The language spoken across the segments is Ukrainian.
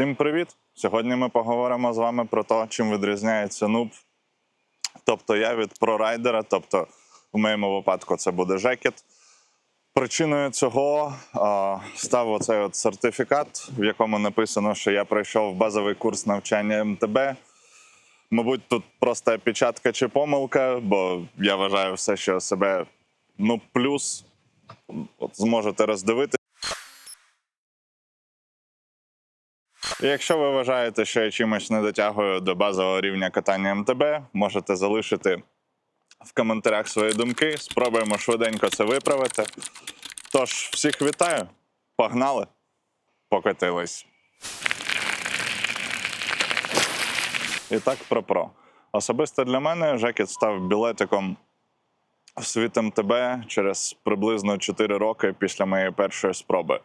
Всім привіт! Сьогодні ми поговоримо з вами про те, чим відрізняється нуб. Тобто я від прорайдера, тобто в моєму випадку це буде жекет. Причиною цього а, став оцей от сертифікат, в якому написано, що я пройшов базовий курс навчання МТБ. Мабуть, тут просто печатка чи помилка, бо я вважаю все, що себе ну плюс от зможете роздивити. Якщо ви вважаєте, що я чимось не дотягую до базового рівня катання МТБ, можете залишити в коментарях свої думки. Спробуємо швиденько це виправити. Тож, всіх вітаю, погнали, покотились. І так про про. Особисто для мене жекет став білетиком в світ МТБ через приблизно 4 роки після моєї першої спроби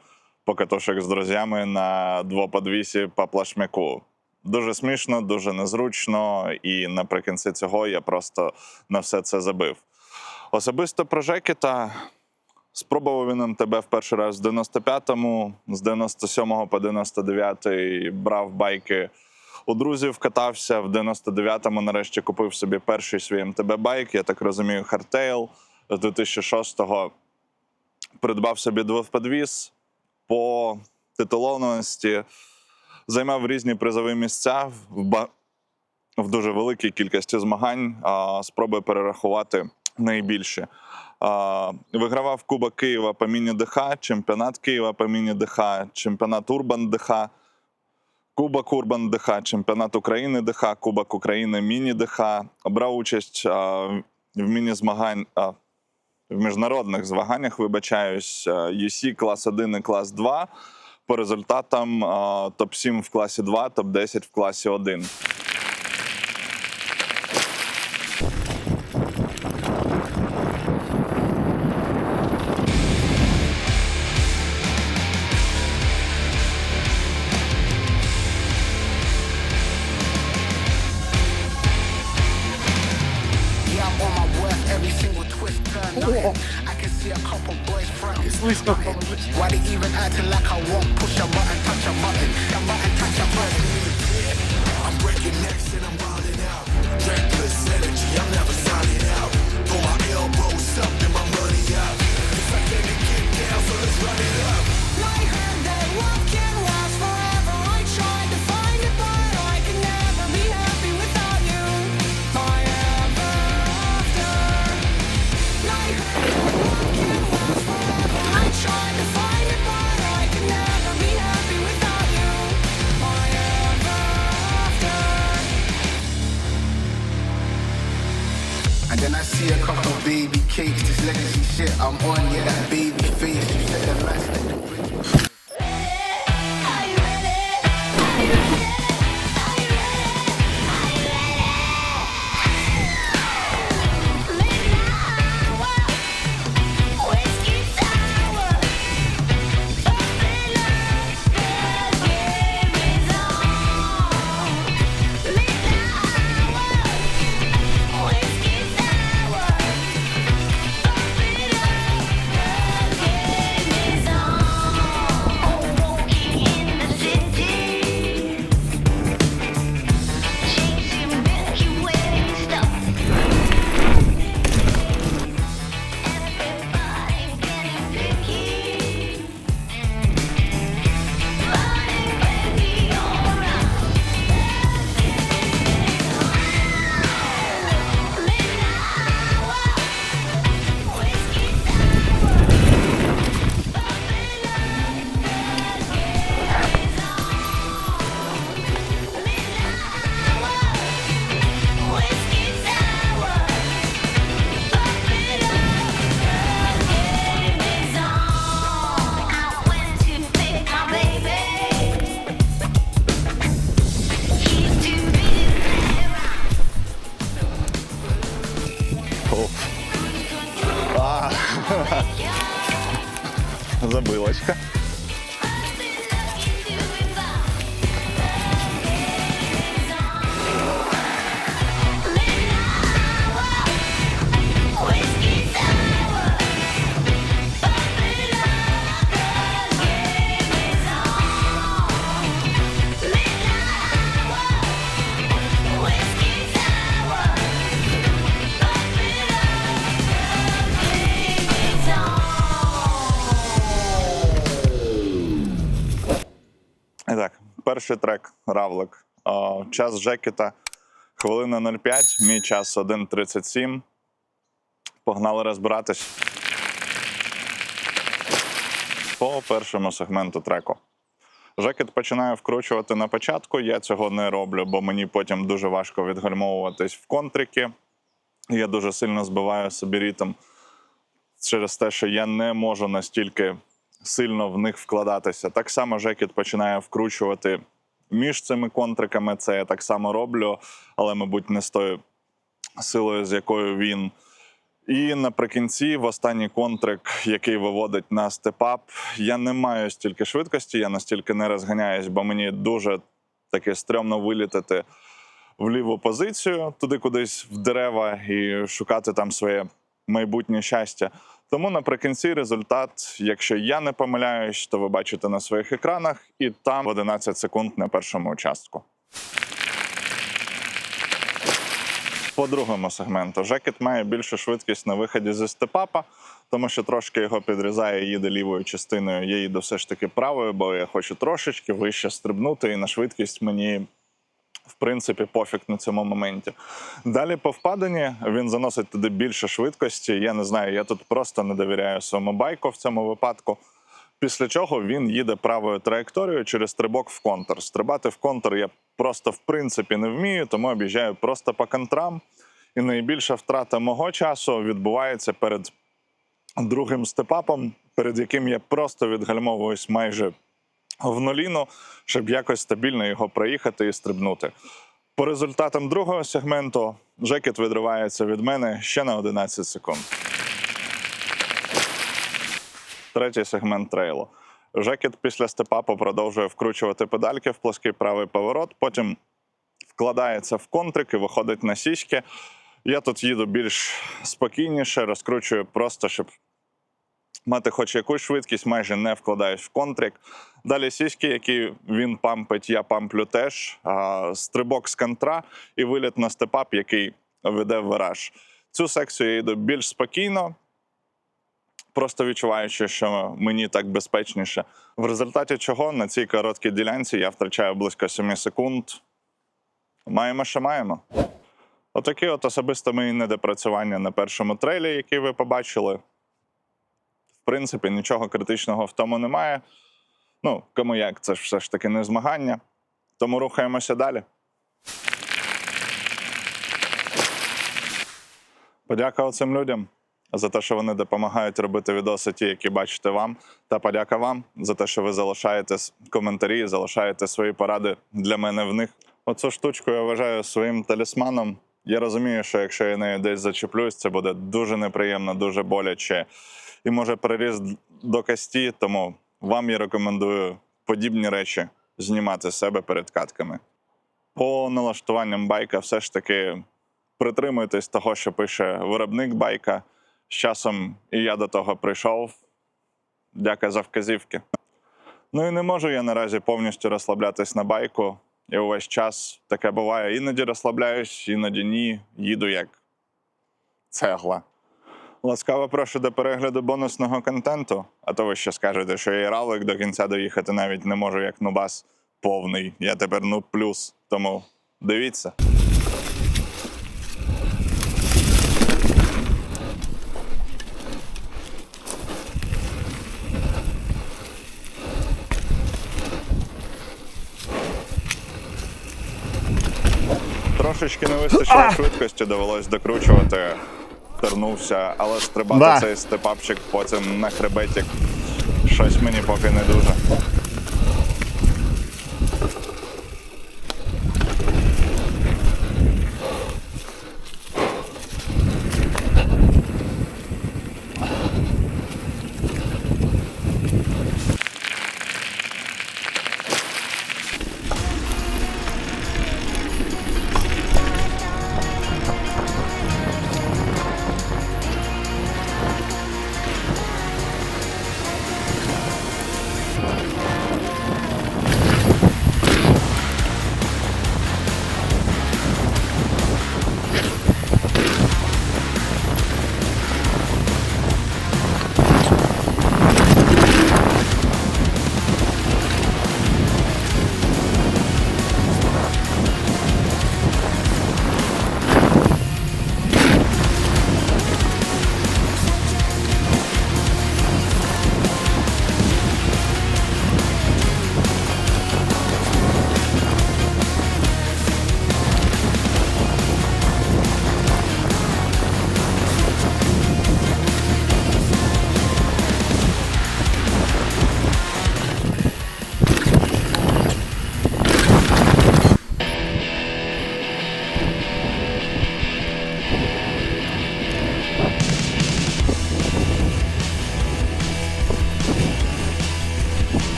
покатушок з друзями на двоподвісі по плашмяку. Дуже смішно, дуже незручно, і наприкінці цього я просто на все це забив. Особисто про Жекіта спробував він МТБ в перший раз в 95-му, з 97-го по 99-й брав байки у друзів, катався. В 99-му нарешті купив собі перший свій МТБ байк, я так розумію, Hardtail. З 2006-го придбав собі двоподвіз по титулованості займав різні призові місця в, в дуже великій кількості змагань. А, спробую перерахувати найбільше. А, вигравав Кубок Києва по міні-ДХ, чемпіонат Києва по міні-ДХ, чемпіонат Урбан ДХ, Кубок Урбан ДХ, чемпіонат України ДХ, Кубок України міні-ДХ. Брав участь а, в міні-змагань. В міжнародних змаганнях, вибачаюсь, е, UC клас 1 і клас 2. По результатам е, топ-7 в класі 2, топ-10 в класі 1. Won't push a button, touch a button, your button. Baby cakes, this legacy shit I'm on, yeah, that baby face. You said the Забилочка. Перший трек Равлик. Час Жекіта хвилина 05, мій час 1.37. Погнали розбиратись. По першому сегменту треку. Жекет починає вкручувати на початку. Я цього не роблю, бо мені потім дуже важко відгальмовуватись в контрики. Я дуже сильно збиваю собі ритм через те, що я не можу настільки сильно в них вкладатися. Так само Жекет починає вкручувати між цими контриками. Це я так само роблю, але, мабуть, не з тою силою, з якою він. І наприкінці, в останній контрик, який виводить на степап, я не маю стільки швидкості, я настільки не розганяюсь, бо мені дуже таки стрьомно вилітати в ліву позицію, туди кудись в дерева і шукати там своє майбутнє щастя. Тому наприкінці результат, якщо я не помиляюсь, то ви бачите на своїх екранах, і там 11 секунд на першому участку. По другому сегменту Жекет має більшу швидкість на виході зі степапа, тому що трошки його підрізає, їде лівою частиною. Я їду все ж таки правою, бо я хочу трошечки вище стрибнути, і на швидкість мені. В принципі, пофіг на цьому моменті. Далі по впаданні він заносить туди більше швидкості. Я не знаю, я тут просто не довіряю своєму байку в цьому випадку. Після чого він їде правою траєкторією через стрибок в контр. Стрибати в контр я просто в принципі не вмію, тому об'їжджаю просто по контрам. І найбільша втрата мого часу відбувається перед другим степапом, перед яким я просто відгальмовуюсь майже в ноліну, щоб якось стабільно його проїхати і стрибнути. По результатам другого сегменту Жекет відривається від мене ще на 11 секунд. Третій сегмент трейлу. Жекет після степапу продовжує вкручувати педальки в плоский правий поворот, потім вкладається в контрик і виходить на сіськи. Я тут їду більш спокійніше, розкручую просто, щоб мати хоч якусь швидкість, майже не вкладаюсь в контрик. Далі сіськи, які він пампить, я памплю теж. А, стрибок з контра і виліт на степап, який веде в вираж. Цю секцію я йду більш спокійно, просто відчуваючи, що мені так безпечніше. В результаті чого на цій короткій ділянці я втрачаю близько 7 секунд. Маємо, що маємо. Отакі от особисто мої недопрацювання на першому трейлі, який ви побачили. Принципі, нічого критичного в тому немає. Ну, кому як, це ж все ж таки не змагання. Тому рухаємося далі. Подяка цим людям за те, що вони допомагають робити відоси, ті, які бачите вам. Та подяка вам за те, що ви залишаєте коментарі, залишаєте свої поради для мене в них. Оцю штучку я вважаю своїм талісманом. Я розумію, що якщо я нею десь зачеплюсь, це буде дуже неприємно, дуже боляче і може переріз до кості. Тому вам я рекомендую подібні речі знімати з себе перед катками. По налаштуванням байка все ж таки притримуйтесь того, що пише виробник байка. З часом і я до того прийшов. Дяка за вказівки. Ну і не можу я наразі повністю розслаблятись на байку. І увесь час таке буває. Іноді розслабляюсь, іноді ні. Їду як цегла. Ласкаво прошу до перегляду бонусного контенту, а то ви ще скажете, що я і ралик до кінця доїхати навіть не можу, як нубас повний. Я тепер нуб плюс. Тому дивіться. Трошечки не вистачило швидкості, довелось докручувати. Тернувся, але стрибати Да. цей степапчик потім на хребеті. Щось мені поки не дуже.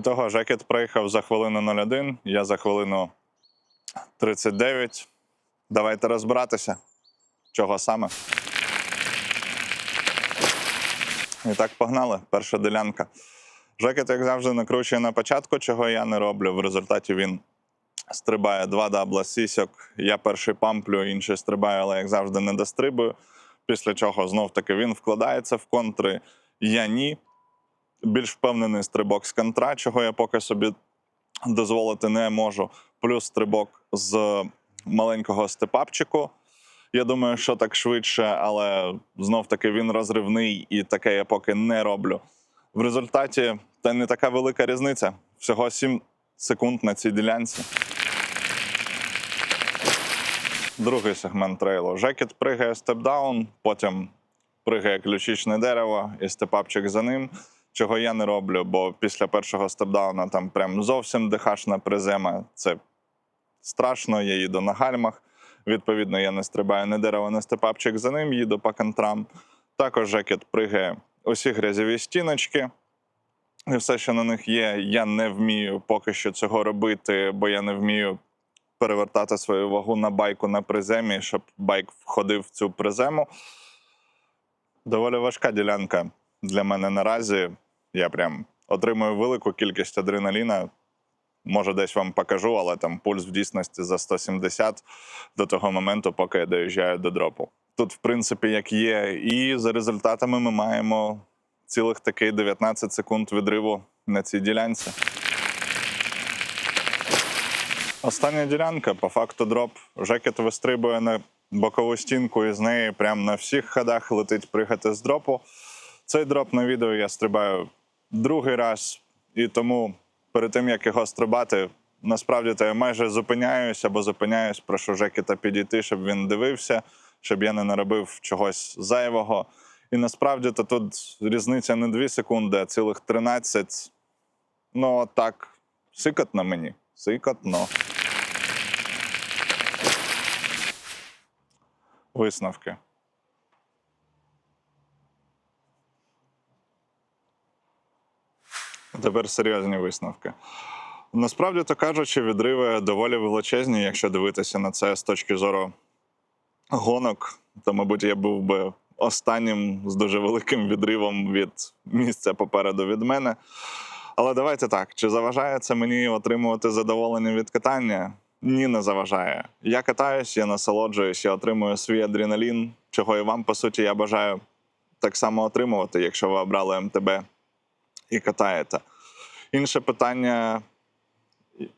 І того жакет приїхав за хвилину 01, я за хвилину 39. Давайте розбиратися. Чого саме? І так погнали. Перша ділянка. Жакет, як завжди, накручує на початку, чого я не роблю. В результаті він стрибає два дабла сісьок. Я перший памплю, інший стрибає, але як завжди не дострибую. Після чого знов таки він вкладається в контри. Я ні більш впевнений стрибок з контра, чого я поки собі дозволити не можу. Плюс стрибок з маленького степапчику. Я думаю, що так швидше, але знов таки він розривний і таке я поки не роблю. В результаті та не така велика різниця. Всього 7 секунд на цій ділянці. Другий сегмент трейлу. Жекет пригає степдаун, потім пригає ключичне дерево і степапчик за ним. Чого я не роблю, бо після першого степдауна там прям зовсім дихашна призема. Це страшно, я їду на гальмах. Відповідно, я не стрибаю ні дерево, ні степапчик за ним, їду по контрам. Також жекет пригає усі грязьові стіночки. І все, що на них є, я не вмію поки що цього робити, бо я не вмію перевертати свою вагу на байку на приземі, щоб байк входив в цю призему. Доволі важка ділянка для мене наразі. Я прям отримую велику кількість адреналіна. Може, десь вам покажу, але там пульс в дійсності за 170 до того моменту, поки я доїжджаю до дропу. Тут, в принципі, як є, і за результатами ми маємо цілих таки 19 секунд відриву на цій ділянці. Остання ділянка, по факту дроп. Жекет вистрибує на бокову стінку, і з неї прямо на всіх ходах летить пригати з дропу. Цей дроп на відео я стрибаю другий раз, і тому перед тим як його стрибати, насправді то я майже зупиняюсь або зупиняюсь, прошу Жекета підійти, щоб він дивився, щоб я не наробив чогось зайвого. І насправді то тут різниця не 2 секунди, а цілих 13. Ну, так, сикотно мені. Сикотно. Висновки. Тепер серйозні висновки. Насправді то кажучи, відриви доволі величезні, якщо дивитися на це з точки зору гонок, то, мабуть, я був би останнім з дуже великим відривом від місця попереду від мене. Але давайте так: чи заважає це мені отримувати задоволення від катання? Ні, не заважає. Я катаюсь, я насолоджуюсь, я отримую свій адреналін, чого і вам, по суті, я бажаю так само отримувати, якщо ви обрали МТБ і катаєте. Інше питання.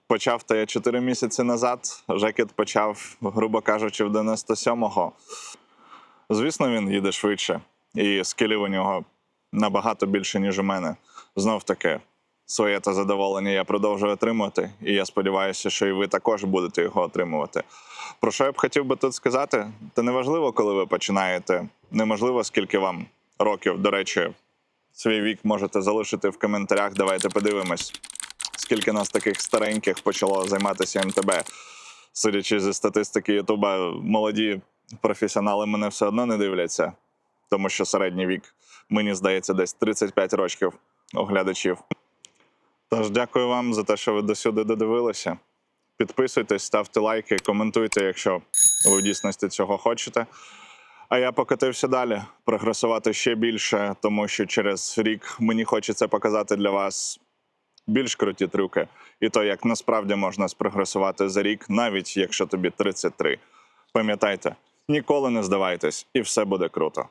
Почав то я 4 місяці назад. Жекет почав, грубо кажучи, в 97-го. Звісно, він їде швидше, і скілів у нього набагато більше, ніж у мене. Знов таки, своє та задоволення я продовжую отримувати, і я сподіваюся, що і ви також будете його отримувати. Про що я б хотів би тут сказати? Та неважливо, коли ви починаєте, неможливо, скільки вам років. До речі, свій вік можете залишити в коментарях. Давайте подивимось, скільки нас таких стареньких почало займатися МТБ. Судячи зі статистики Ютуба, молоді професіонали мене все одно не дивляться, тому що середній вік, мені здається, десь 35 років у глядачів. Тож дякую вам за те, що ви досюди додивилися. Підписуйтесь, ставте лайки, коментуйте, якщо ви в дійсності цього хочете. А я покотився далі, прогресувати ще більше, тому що через рік мені хочеться показати для вас більш круті трюки, і то, як насправді можна спрогресувати за рік, навіть якщо тобі 33. Пам'ятайте, ніколи не здавайтесь, і все буде круто.